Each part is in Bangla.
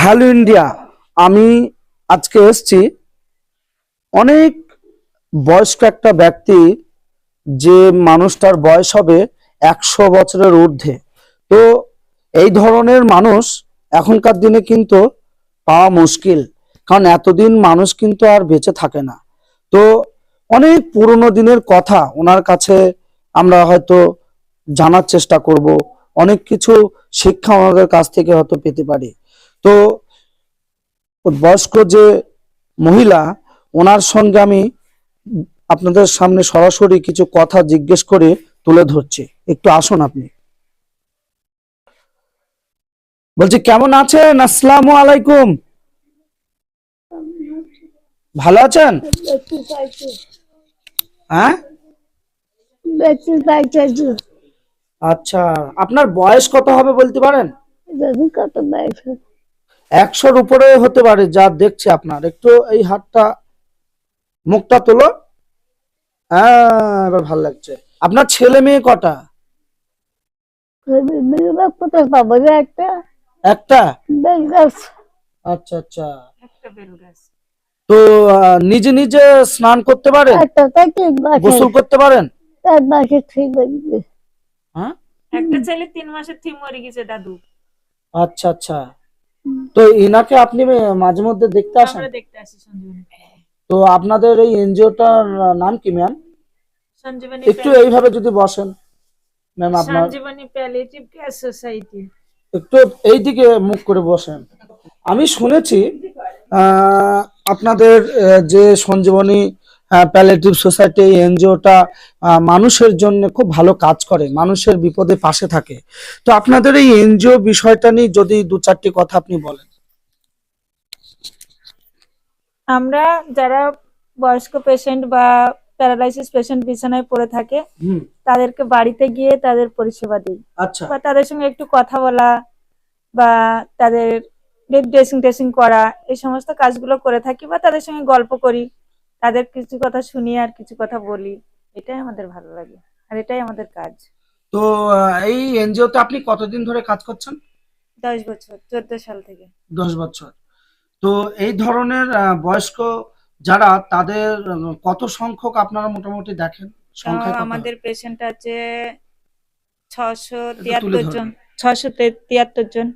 হ্যালো ইন্ডিয়া, আমি আজকে এসছি অনেক বয়স্ক একটা ব্যক্তি যে মানুষটার বয়স হবে একশো বছরের ঊর্ধ্বে। তো এই ধরনের মানুষ এখনকার দিনে কিন্তু পাওয়া মুশকিল, কারণ এতদিন মানুষ কিন্তু আর বেঁচে থাকে না। তো অনেক পুরনো দিনের কথা ওনার কাছে আমরা হয়তো জানার চেষ্টা করব, অনেক কিছু শিক্ষা ওনাদের কাছ থেকে হয়তো পেতে পারি। তো বয়স্ক যে মহিলা, ওনার সঙ্গে আমি আপনাদের সামনে সরাসরি কিছু কথা জিজ্ঞেস করে তুলে ধরছি। একটু আসুন আপনি। বলছি, কেমন আছেন? আসসালামু আলাইকুম। ভালো আছেন? হ্যাঁ? আচ্ছা আপনার বয়স কত হবে বলতে পারেন? কত পাইছে একশোর উপরে হতে পারে যা দেখছে আপনার। একটু এই হাতটা মুখটা তোলো। হ্যাঁ এবার ভালো লাগছে। আপনার ছেলে মেয়ে কটা? কোথায় পাবো একটা। একটা? আচ্ছা আচ্ছা। তো নিজে নিজে স্নান করতে পারেন? গোসল করতে পারেন? হ্যাঁ একটা ছেলে তিন মাসের থিম মরে গেছে দাদু। আচ্ছা আচ্ছা। তো ইনাকে আপনি মাঝে মধ্যে দেখতে আসেন? দেখতে আসি সঞ্জীবনী। তো আপনাদের এই এনজিওটার নাম কি ম্যাম? সঞ্জীবনী একটু এইভাবে যদি বসেন ম্যাম আপনার সঞ্জীবনী প্যালিয়েটিভ কেয়ার সোসাইটি। একটু এইদিকে মুখ করে বসেন। আমি শুনেছি আহ, আপনাদের যে সঞ্জীবনী প্যালেটিভ সোসাইটি এনজিওটা মানুষের জন্য খুব ভালো কাজ করে মানুষের বিপদে পাশে থাকে। তো আপনাদের এই এনজিও বিষয়টা নিয়ে যদি দু চারটি কথা আপনি বলেন। আমরা যারা বয়স্ক পেশেন্ট বা প্যারালাইসিস পেশেন্ট বিছানায় পড়ে থাকে তাদেরকে বাড়িতে গিয়ে তাদের পরিষেবা দিই। আচ্ছা। বা তাদের সঙ্গে একটু কথা বলা বা তাদের ড্রেসিং টেসিং করা এই সমস্ত কাজগুলো করে থাকি বা তাদের সঙ্গে গল্প করি। তাদের কিছু কথা শুনি আর কিছু কথা বলি এটাই আমাদের ভালো লাগে আর এটাই আমাদের কাজ। তো এই এনজিও তে আপনি কতদিন ধরে কাজ করছেন? দশ বছর চোদ্দ সাল থেকে। দশ বছর। তো এই ধরনের বয়স্ক যারা তাদের কত সংখ্যক আপনারা মোটামুটি দেখেন? সংখ্যা আমাদের পেশেন্ট আছে ছশো তিয়াত্তর। জন ছশো তিয়াত্তর জন।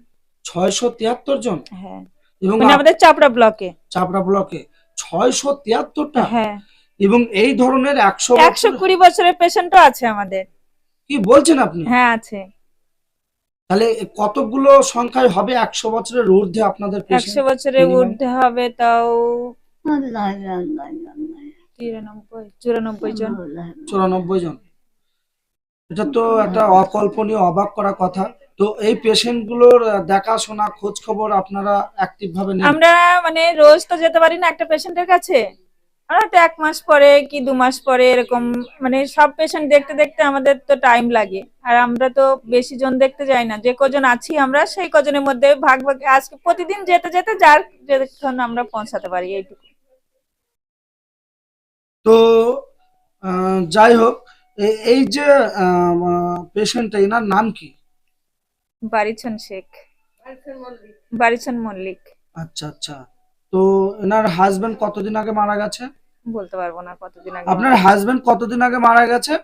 ছয়শো তিয়াত্তর জন? হ্যাঁ। এবং মানে আমাদের চাপড়া ব্লকে চাপড়া ব্লকে ছয়শো তিয়াত্তরটা? হ্যাঁ। এবং এই ধরনের একশো একশো কুড়ি বছরের পেশেন্টও আছে আমাদের। কি বলছেন আপনি? হ্যাঁ আছে। তাহলে কতগুলো সংখ্যায় হবে একশো বছরের ঊর্ধ্বে আপনাদের একশো? বছরের ঊর্ধ্বে হবে তাও চুরানব্বই জন। চুরানব্বই জন। এটা তো একটা অকল্পনীয় অবাক করা কথা। তো এই পেশেন্টগুলোর দেখাশোনা খোঁজ খবর আপনারা অ্যাক্টিভ ভাবে নেন? আমরা মানে রোজ তো যেতে পারি না একটা পেশেন্টের কাছে। আমরা তো এক মাস পরে কি দু মাস পরে এরকম মানে সব পেশেন্ট দেখতে দেখতে আমাদের তো টাইম লাগে। আর আমরা তো বেশি জন দেখতে যাই না। যে কজন আছি আমরা সেই কজনের মধ্যে ভাগ ভাগ আজকে প্রতিদিন যেতে যেতে যার যেখানে আমরা পৌঁছাতে পারি এইটুকু। তো যাই হোক এই যে পেশেন্ট এনার নাম কি? বারিছন শেখ। বারিছন মল্লিক। আচ্ছা আচ্ছা। তো এনার হাজবেন্ড কতদিন আগে মারা গেছে? বলতে পারব না কতদিন আগে আপনার হাজবেন্ড কতদিন আগে মারা গেছে?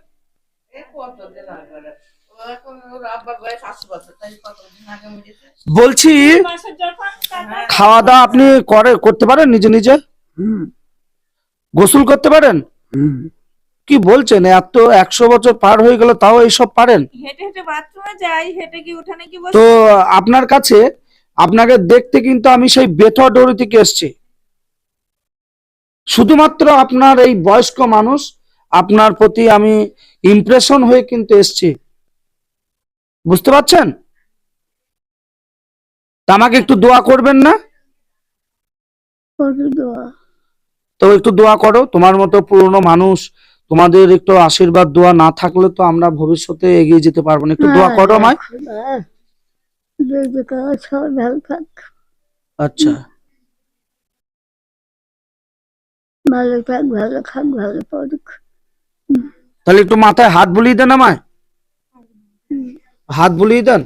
বলছি তারপর খাওয়া দাওয়া আপনি করে করতে পারেন নিজে নিজে? হুম। গোসল করতে পারেন? হুম। কি বলছেন? এত একশো বছর পার হয়ে গেল তাও এইসব পারেন? হেঁটে হেঁটে বাথরুমে যাই হেঁটে কি উঠানে কি বসে? তো আপনার কাছে আপনাকে দেখতে কিন্তু আমি সেই বেথুয়া ডোরি থেকে এসছি। শুধুমাত্র আপনার এই বয়স্ক মানুষ আপনার প্রতি আমি ইমপ্রেশন হয়ে কিন্তু এসছি। বুঝতে পারছেন? তা আমাকে একটু দোয়া করবেন না? দোয়া। তো একটু দোয়া করো তোমার মতো পুরনো মানুষ তোমাদের একটু আশীর্বাদ দোয়া না থাকলে তো আমরা ভবিষ্যতে এগিয়ে যেতে পারব না। একটু দোয়া করো আমায়। হ্যাঁ থাক। আচ্ছা। ভালো থাক ভালো খাক ভালো পড়ুক। তাহলে একটু মাথায় হাত বুলিয়ে দেন আমায়। হাত বুলিয়ে দেন।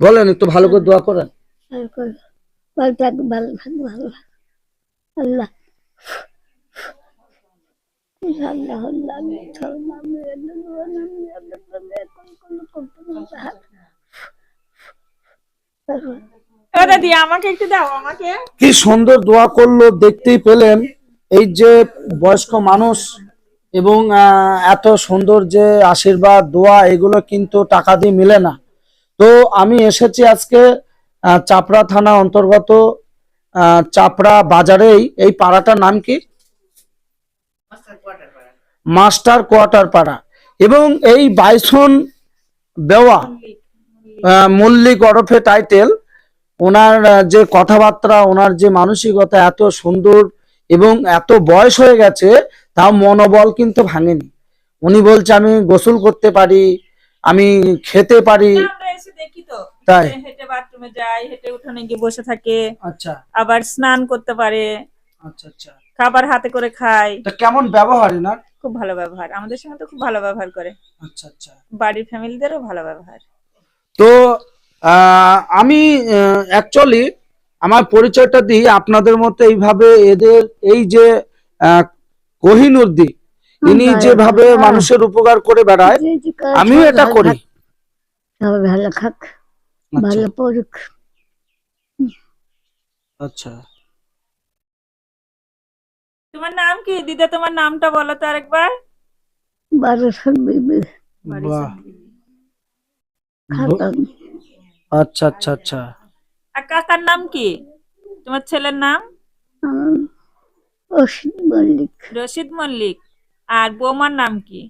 বলেন একটু ভালো করে দোয়া করেন। ভালো থাক ভালো থাক ভালো আল্লাহ আল্লাহ আল্লাহ আমি ধর্ম আমি আমি ও দাদি আমাকে একটু দাও আমাকে কি সুন্দর দোয়া করল, দেখতেই পেলেন। এই যে বয়স্ক মানুষ এবং এত সুন্দর যে আশীর্বাদ, দোয়া, এগুলো কিন্তু টাকা দিয়ে মিলে না। তো আমি এসেছি আজকে চাপড়া থানা অন্তর্গত চাপড়া বাজারেই। এই পাড়াটার নাম কি? মাস্টার কোয়ার্টার পাড়া। এবং এই বাইসন বেওয়া মল্লিক ওরফে টাইটেল ওনার যে কথাবার্তা ওনার যে মানসিকতা এত সুন্দর এবং এত বয়স হয়ে গেছে তাও মনোবল কিন্তু ভাঙেনি। উনি বলছে আমি গোসল করতে পারি আমি খেতে পারি। তো তাই? হেঁটে বাথরুমে যায় হেঁটে উঠোনে গিয়ে বসে থাকে আচ্ছা। আবার স্নান করতে পারে। আচ্ছা আচ্ছা। খাবার হাতে করে খায় তা কেমন ব্যবহার এনার? খুব ভালো ব্যবহার। আমাদের সঙ্গে তো খুব ভালো ব্যবহার করে। আচ্ছা আচ্ছা। বাড়ির ফ্যামিলিদেরও ভালো ব্যবহার। তো আহ, আমি অ্যাকচুয়ালি আমার পরিচয়টা দিই আপনাদের মতো এইভাবে এদের এই যে আহ, কোহিনুরদি ইনি যেভাবে হ্যাঁ। মানুষের উপকার করে বেড়ায় আমিও এটা করি। ভালো থাক আচ্ছা, ভালো পড়ুক। আচ্ছা। তোমার নাম কি? দিদা তোমার নামটা বলো তো আরেকবার। বারোশো বিবি বাহ। খাতাম আচ্ছা আচ্ছা আচ্ছা। আর কাকার নাম কি? তোমার ছেলের নাম? ওষুধ মল্লিক। রশিদ মল্লিক। আর বৌমার নাম কি?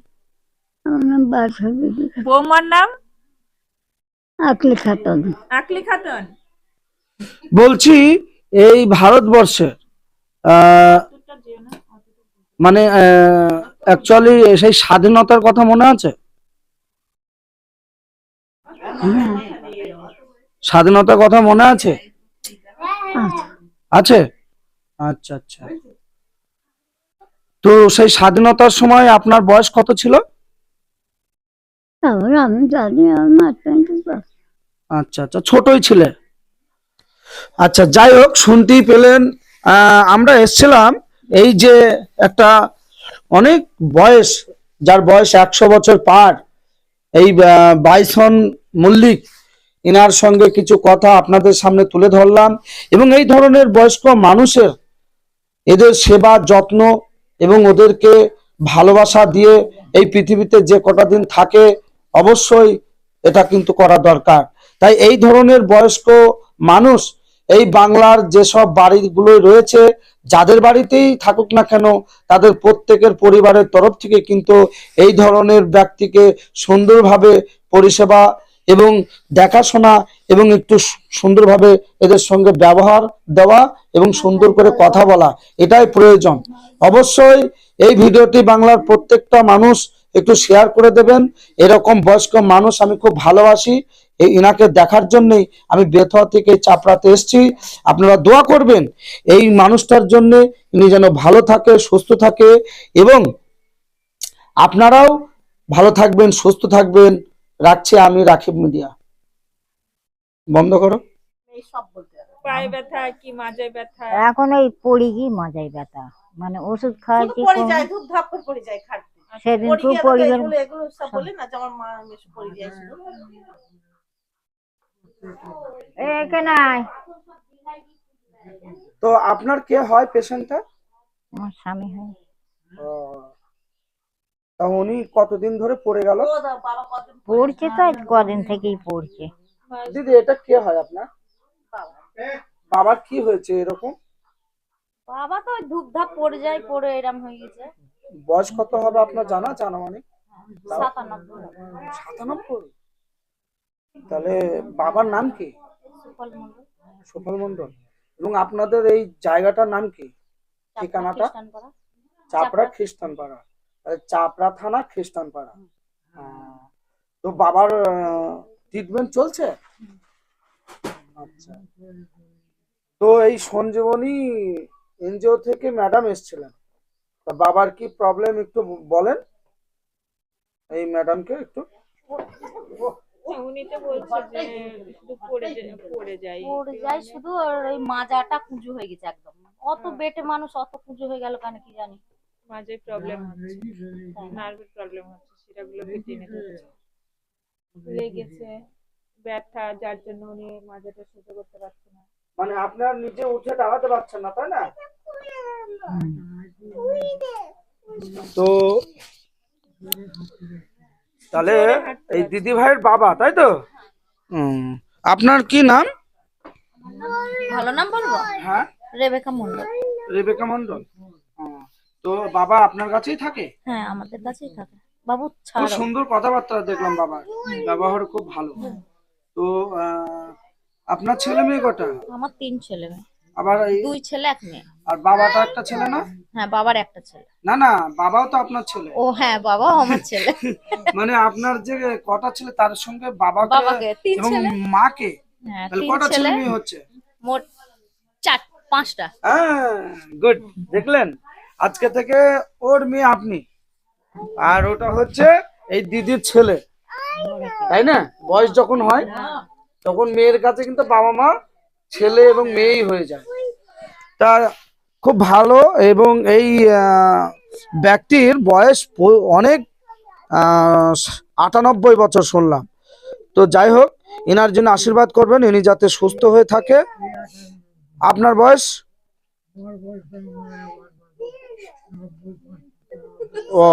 আমার নাম বারোশো বিবি বৌমার নাম? আকলি খাতাম আকলি খাতুন। বলছি এই ভারতবর্ষের আহ, মানে অ্যাকচুয়ালি সেই স্বাধীনতার কথা মনে আছে? স্বাধীনতার কথা মনে আছে? আছে? আচ্ছা আচ্ছা। তো সেই স্বাধীনতার সময় আপনার বয়স কত ছিল? তারপর আমি জানি আচ্ছা আচ্ছা ছোটই ছিলে। আচ্ছা যাই হোক শুনতেই পেলেন। আমরা এসছিলাম এই যে একটা অনেক বয়স, যার বয়স একশো বছর পার, এই বাইসন মল্লিক এনার সঙ্গে কিছু কথা আপনাদের সামনে তুলে ধরলাম এবং এই ধরনের বয়স্ক মানুষের এদের সেবা, যত্ন এবং ওদেরকে ভালোবাসা দিয়ে এই পৃথিবীতে যে কটা দিন থাকে, অবশ্যই এটা কিন্তু করা দরকার। তাই এই ধরনের বয়স্ক মানুষ, এই বাংলার যেসব বাড়িগুলো রয়েছে যাদের বাড়িতেই থাকুক না কেন, তাদের প্রত্যেকের পরিবারের তরফ থেকে কিন্তু এই ধরনের ব্যক্তিকে সুন্দরভাবে পরিষেবা এবং দেখাশোনা এবং একটু সুন্দরভাবে এদের সঙ্গে ব্যবহার দেওয়া এবং সুন্দর করে কথা বলা, এটাই প্রয়োজন। অবশ্যই এই ভিডিওটি বাংলার প্রত্যেকটা মানুষ একটু শেয়ার করে দেবেন। এরকম বয়স্ক মানুষ আমি খুব ভালোবাসি। এই ইনাকে দেখার জন্যই আমি বেথুয়া থেকে চাপড়াতে এসেছি। আপনারা দোয়া করবেন এই মানুষটার জন্য ইনি যেন ভালো থাকে সুস্থ থাকে এবং আপনারাও ভালো থাকবেন সুস্থ থাকবেন। রাখছি আমি রাখিব মিডিয়া। বন্ধ করো। পায়ে ব্যথা কি মাঝে ব্যথা? এখন ওই পড়ি কি মজাই ব্যথা? মানে ওষুধ খাওয়াচ্ছি পড়ে যায় ধূপ ধাপ করে পড়ে যায় খাটতে। সেদিন খুব গিয়ে তো এগুলো এগুলো সব বলে না যে আমার মা এসে পড়ে যায় এখানে তো আপনার কে হয় পেশেন্টটা? আমার স্বামী হয়। তা উনি কতদিন ধরে পড়ে গেল? পড়ছে তো কদিন থেকেই পড়ছে। দিদি এটা কে হয় আপনার? বাবার কি হয়েছে এরকম? বাবা তো ধূপ ধাপ পড়ে যায় পড়ে এরম হয়ে গেছে। বয়স কত হবে আপনার জানা? জানা মানে সাতানব্বই। তাহলে বাবার নাম কি? সুফল মন্ডল এবং আপনাদের এই জায়গাটার নাম কি? ঠিকানাটা? চাপড়া খ্রিস্টান পাড়া চাপড়া থানা খ্রিস্টান পাড়া হ্যাঁ। তো বাবার ট্রিটমেন্ট চলছে? আচ্ছা। তো এই সঞ্জীবনী এনজিও থেকে ম্যাডাম এসেছিলেন। তা বাবার কি প্রবলেম একটু বলেন? এই ম্যাডামকে একটু। উনি তো বলছে যে শুধু পড়ে পড়ে যায়। পড়ে যায় শুধু ওই মাজাটা কুঁজু হয়ে গেছে একদম। অত বেটে মানুষ অত কুঁজু হয়ে গেল কেন কি জানি। মাঝে প্রবলেম হচ্ছে। নার্ভের প্রবলেম হচ্ছে সেটাগুলো টেনে ধরছে লেগেছে। ব্যথা যার জন্য উনি মাজাটা সোজা করতে পারছে না। মানে আপনার নিজে উঠে দাঁড়াতে পারছেন না তাই না? তো তাহলে এই দিদি ভাইয়ের বাবা তাই তো? আপনার কি নাম? ভালো নাম বলব? হ্যাঁ? রেবেকা মন্ডল রেবেকা মন্ডল তো বাবা আপনার কাছেই থাকে? হ্যাঁ আমাদের কাছেই থাকে। বাবু খুব ছাড়ো। সুন্দর কথাবার্তা দেখলাম বাবা। ব্যবহার খুব ভালো। তো আহ, আপনার ছেলে মেয়ে কটা? আমার তিন ছেলে মেয়ে। আবার এই দুই ছেলে এক মেয়ে। আর বাবাটা একটা ছেলে না? হ্যাঁ বাবার একটা ছেলে। না না বাবাও তো আপনার ছেলে। ও হ্যাঁ বাবাও আমার ছেলে। মানে আপনার যে কটা ছেলে তার সঙ্গে বাবাকে বাবাকে তিন এবং ছেলে। মাকে? হ্যাঁ তাহলে তিন কটা ছেলে ছেলে। মেয়ে হচ্ছে? মোট চার পাঁচটা। হ্যাঁ গুড দেখলেন? আজকে থেকে ওর মেয়ে আপনি। আর ওটা হচ্ছে এই দিদির ছেলে। তাই না? বয়স যখন হয় তখন মেয়ের কাছে কিন্তু বাবা মা ছেলে এবং মেয়েই হয়ে যায়। তা খুব ভালো এবং এই ব্যক্তির বয়স অনেক আটানব্বই বছর শুনলাম। তো যাই হোক এনার জন্য আশীর্বাদ করবেন, ইনি যাতে সুস্থ হয়ে থাকে। আপনার বয়স? ও,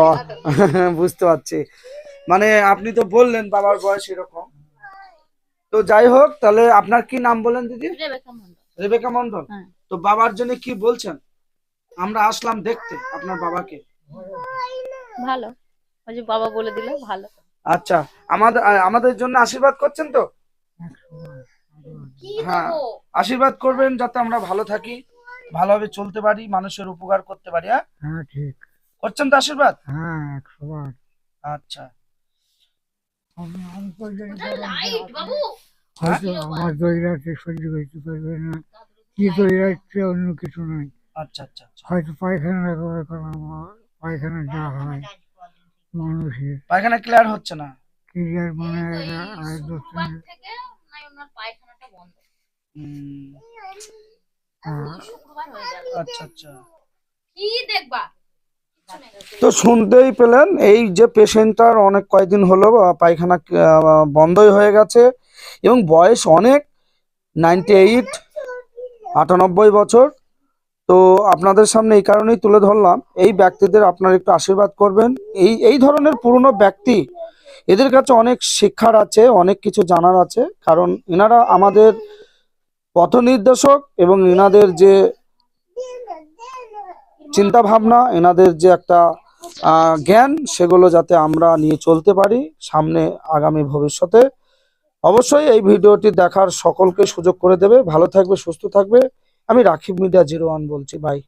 বুঝতে পারছি। মানে আপনি তো বললেন বাবার বয়স এরকম। তো যাই হোক তাহলে আপনার কি নাম বলেন দিদি? রেবেকা মন্ডল রেবেকা মন্ডল হ্যাঁ। তো বাবার জন্য কি বলছেন? আমরা আসলাম দেখতে আপনার বাবাকে। ভালো। ওই যে বাবা বলে দিল ভালো। আচ্ছা আমাদের আমাদের জন্য আশীর্বাদ করছেন তো? হ্যাঁ আশীর্বাদ করবেন যাতে আমরা ভালো থাকি ভালোভাবে চলতে পারি মানুষের উপকার করতে পারি হ্যাঁ? হ্যাঁ ঠিক। করছেন তো আশীর্বাদ? হ্যাঁ আচ্ছা আমি আমি তো জানি না, বাবু হয়তো আমার দইরাতে সহ্য করতে পারবে না। কি অন্য কিছু নয়। আচ্ছা আচ্ছা আচ্ছা। হয়তো পায়খানা একেবারে করা আমার পায়খানা যা হয় মানুষের। পায়খানা ক্লিয়ার হচ্ছে না। ক্লিয়ার মানে এরা- আর দশ দিনের, থেকে নাই ওনার পায়খানাটা বন্ধ। হুম, আহ, শুক্রবার হয়ে যাবে। আচ্ছা আচ্ছা। কি দেখবা? তো শুনতেই পেলেন, এই যে পেশেন্টটার অনেক কয়েকদিন হলো পায়খানা বন্ধই হয়ে গেছে এবং বয়স অনেক নাইনটি এইট আটানব্বই বছর। তো আপনাদের সামনে এই কারণেই তুলে ধরলাম, এই ব্যক্তিদের আপনারা একটু আশীর্বাদ করবেন। এই এই ধরনের পুরনো ব্যক্তি, এদের কাছে অনেক শিক্ষার আছে, অনেক কিছু জানার আছে, কারণ এনারা আমাদের পথ নির্দেশক এবং এনাদের যে চিন্তা ভাবনা এনাদের যে একটা জ্ঞান, সেগুলো যাতে আমরা নিয়ে চলতে পারি সামনে আগামী ভবিষ্যতে। অবশ্যই এই ভিডিওটি দেখার সকলকে সুযোগ করে দেবে। ভালো থাকবে, সুস্থ থাকবে। আমি রাখিব মিডিয়া জিরো ওয়ান বলছি, বাই।